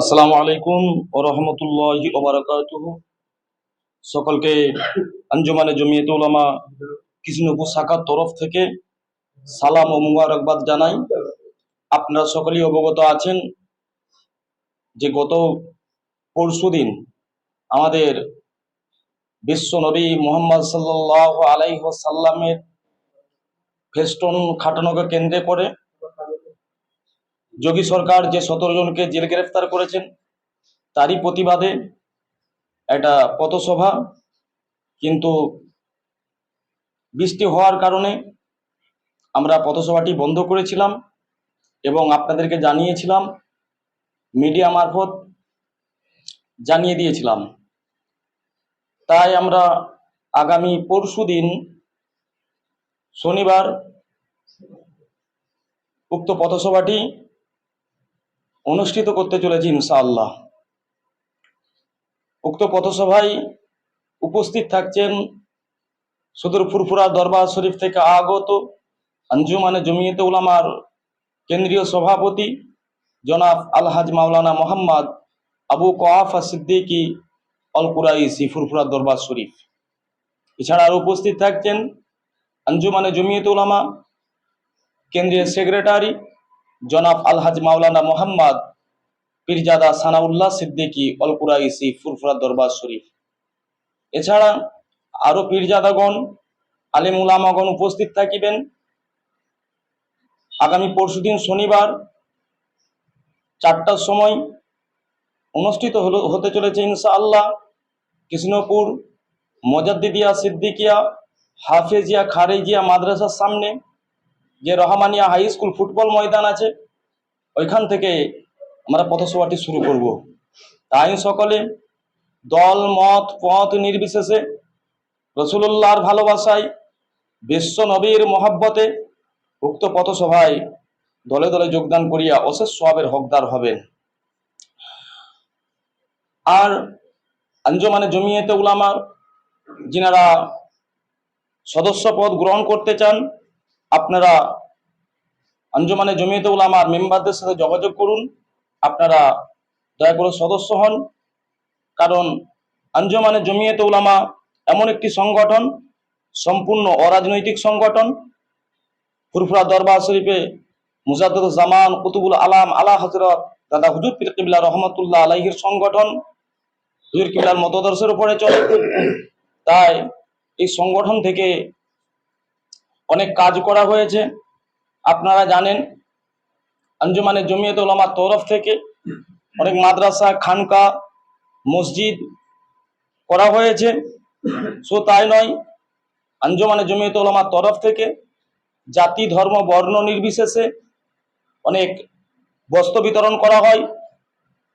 আসসালামু আলাইকুম ও রহমতুল্লাহি ওবারাকাতুহু সকলকে আঞ্জুমানে জমিয়ত উলামা কৃষ্ণপুর শাখার তরফ থেকে সালাম ও মুবারকবাদ জানাই। আপনারা সকলেই অবগত আছেন যে গত পরশুদিন আমাদের বিশ্ব নবী মোহাম্মদ সাল্লাহ আলাইসাল্লামের ফেস্টন খাটানোকে কেন্দ্রে করে যোগী সরকার যে সতেরো জনকে জেল গ্রেফতার করেছেন, তারই প্রতিবাদে একটা পথসভা, কিন্তু বৃষ্টি হওয়ার কারণে আমরা পথসভাটি বন্ধ করেছিলাম এবং আপনাদেরকে জানিয়েছিলাম, মিডিয়া মারফত জানিয়ে দিয়েছিলাম। তাই আমরা আগামী পরশু দিন শনিবার উক্ত পথসভাটি অনুষ্ঠিত করতে চলেছি ইনশাআল্লাহ। উক্ত পথসভায় উপস্থিত থাকছেন সুদূর ফুরফুরা দরবার শরীফ থেকে আগত আঞ্জুমানে জমিয়তে উলামার কেন্দ্রীয় সভাপতি জনাব আলহাজ মাওলানা মোহাম্মদ আবু কোয়াফা সিদ্দিকী অল কুরাইসি ফুরফুরা দরবার শরীফ। এছাড়া আরও উপস্থিত থাকছেন আঞ্জুমানে জমিয়তে উলামা, কেন্দ্রীয় সেক্রেটারি জনাব আলহাজ মাওলানা মোহাম্মদ পীরজাদা সানাউল্লাহ সিদ্দিকী অল কুরাইসি ফুরফুরা দরবার শরীফ। এছাড়া আরও পীরজাদাগণ, আলিম উলামাগণ উপস্থিত থাকিবেন। আগামী পরশুদিন শনিবার চারটার সময় অনুষ্ঠিত হলো, হতে চলেছে ইনশাআল্লাহ কৃষ্ণপুর মজাদ্দিদিয়া সিদ্দিকিয়া হাফেজিয়া খারেজিয়া মাদ্রাসার সামনে। যে রহমানিয়া হাই স্কুল ফুটবল ময়দান আছে, ওইখান থেকে আমরা পথসভাটি শুরু করব। তাই সকলে দল, মত, পথ নির্বিশেষে রসুল্লাহর ভালোবাসায়, বিশ্ব নবীর মহাব্বতে উক্ত পথসভায় দলে দলে যোগদান করিয়া অশেষ সবের হকদার হবেন। আর আঞ্জমানে জমিয়েতে উলামার যিনারা সদস্য পদ গ্রহণ করতে চান আপনারা আঞ্জমানে জমিয়তে উলামার মেম্বারদের সাথে যোগাযোগ করুন। আপনারা দয়া করে সদস্য হন। কারণ আঞ্জমানে জমিয়তে উলামা এমন একটি সংগঠন, সম্পূর্ণ অরাজনৈতিক সংগঠন। ফুরফুরা দরবার শরীফে মুজাদ্দুল জামান কুতুবুল আলাম আলা হজরত দাদা হুজুর পীর রহমতুল্লাহ আলাইহির সংগঠন। হুজুর কিবলার মতদর্শের উপরে চলে। তাই এই সংগঠন থেকে অনেক কাজ করা হয়েছে। আপনারা জানেন, আঞ্জুমানে জমিয়ত ওলামার তরফ থেকে অনেক মাদ্রাসা, খানকা, মসজিদ করা হয়েছে। সো তাই নয়, আঞ্জুমানে জমিয়ত ওলামার তরফ থেকে জাতি, ধর্ম, বর্ণ নির্বিশেষে অনেক বস্ত্র বিতরণ করা হয়।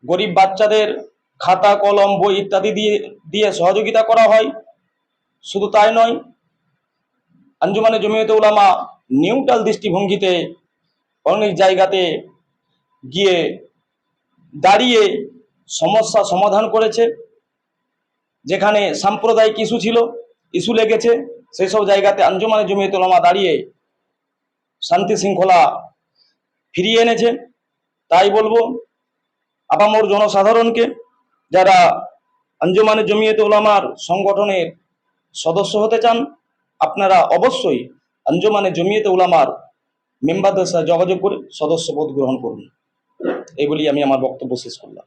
গরিব বাচ্চাদের খাতা, কলম, বই ইত্যাদি দিয়ে দিয়ে সহযোগিতা করা হয়। শুধু তাই নয় আঞ্জুমানে জমিয়তে উলামা নিউট্রাল দৃষ্টিভঙ্গিতে অনেক জায়গাতে গিয়ে দাঁড়িয়ে সমস্যা সমাধান করেছে, যেখানে সাম্প্রদায়িক ইস্যু ছিল, ইস্যু লেগেছে সেই সব জায়গাতে আঞ্জুমানে জমিয়তে উলামা দাঁড়িয়ে শান্তি শৃঙ্খলা ফিরিয়ে এনেছে। তাই বলব, আপামর জনসাধারণকে, যারা আঞ্জুমানে জমিয়তে উলামার সংগঠনের সদস্য হতে চান আপনারা অবশ্যই আঞ্জমানে জমিয়তে উলামার মেম্বারদের সাথে যোগাযোগ করে সদস্যপদ গ্রহণ করুন। এই আমি আমার বক্তব্য শেষ করলাম।